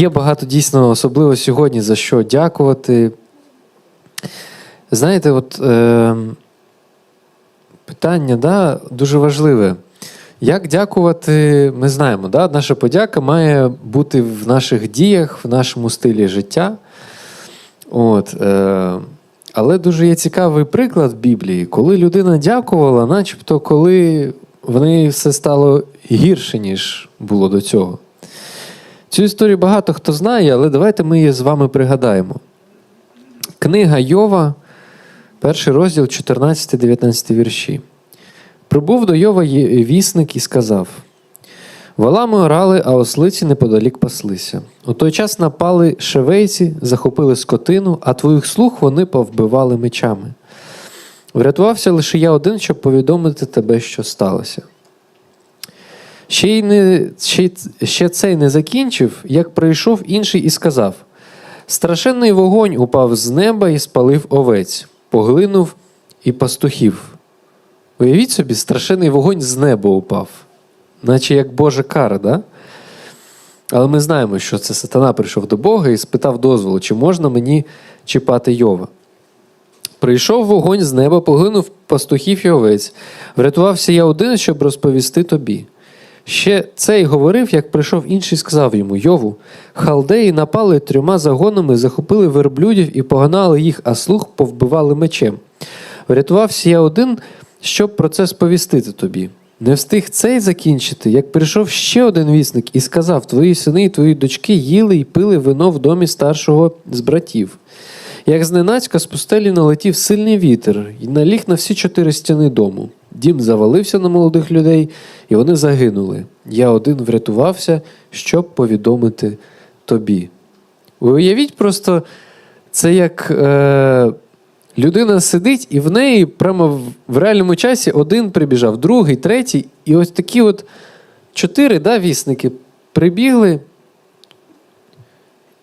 Є багато дійсно, особливо сьогодні, за що дякувати. Знаєте, от е, питання да, дуже важливе. Як дякувати, ми знаємо, да? наша подяка має бути в наших діях, в нашому стилі життя. От, е, але дуже є цікавий приклад в Біблії, коли людина дякувала, начебто, коли в неї все стало гірше, ніж було до цього. Цю історію багато хто знає, але давайте ми її з вами пригадаємо. Книга Йова, перший розділ, 14-19 вірші. Прибув до Йова вісник і сказав: Валами орали, а ослиці неподалік паслися. У той час напали шевейці, захопили скотину, а твоїх слуг вони повбивали мечами. Врятувався лише я один, щоб повідомити тебе, що сталося. Ще, й не, ще, ще цей не закінчив, як прийшов інший і сказав: Страшенний вогонь упав з неба і спалив овець, поглинув і пастухів. Уявіть собі, страшенний вогонь з неба упав, наче як Божа кара, да? Але ми знаємо, що це сатана прийшов до Бога і спитав дозволу, чи можна мені чіпати Йова. Прийшов вогонь з неба, поглинув пастухів і овець. Врятувався я один, щоб розповісти тобі. Ще цей говорив, як прийшов інший, сказав йому: Йову, халдеї напали трьома загонами, захопили верблюдів і погнали їх, а слух повбивали мечем. Врятувався я один, щоб про це сповістити тобі. Не встиг цей закінчити, як прийшов ще один вісник і сказав: Твої сини і твої дочки їли і пили вино в домі старшого з братів. Як зненацька з пустелі налетів сильний вітер і наліг на всі чотири стіни дому. Дім завалився на молодих людей, і вони загинули. Я один врятувався, щоб повідомити тобі. Уявіть просто, це як е, людина сидить, і в неї прямо в, в реальному часі один прибіжав, другий, третій, і ось такі от чотири да, вісники прибігли,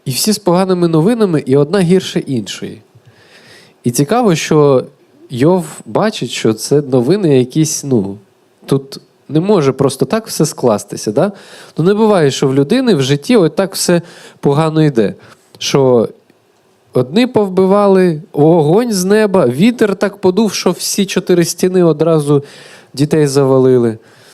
і всі з поганими новинами, і одна гірше іншої. І цікаво, що Йов бачить, що це новини якісь, ну, тут не може просто так все скластися. Да? Ну, не буває, що в людини в житті от так все погано йде. Що одні повбивали, вогонь з неба, вітер так подув, що всі чотири стіни одразу дітей завалили.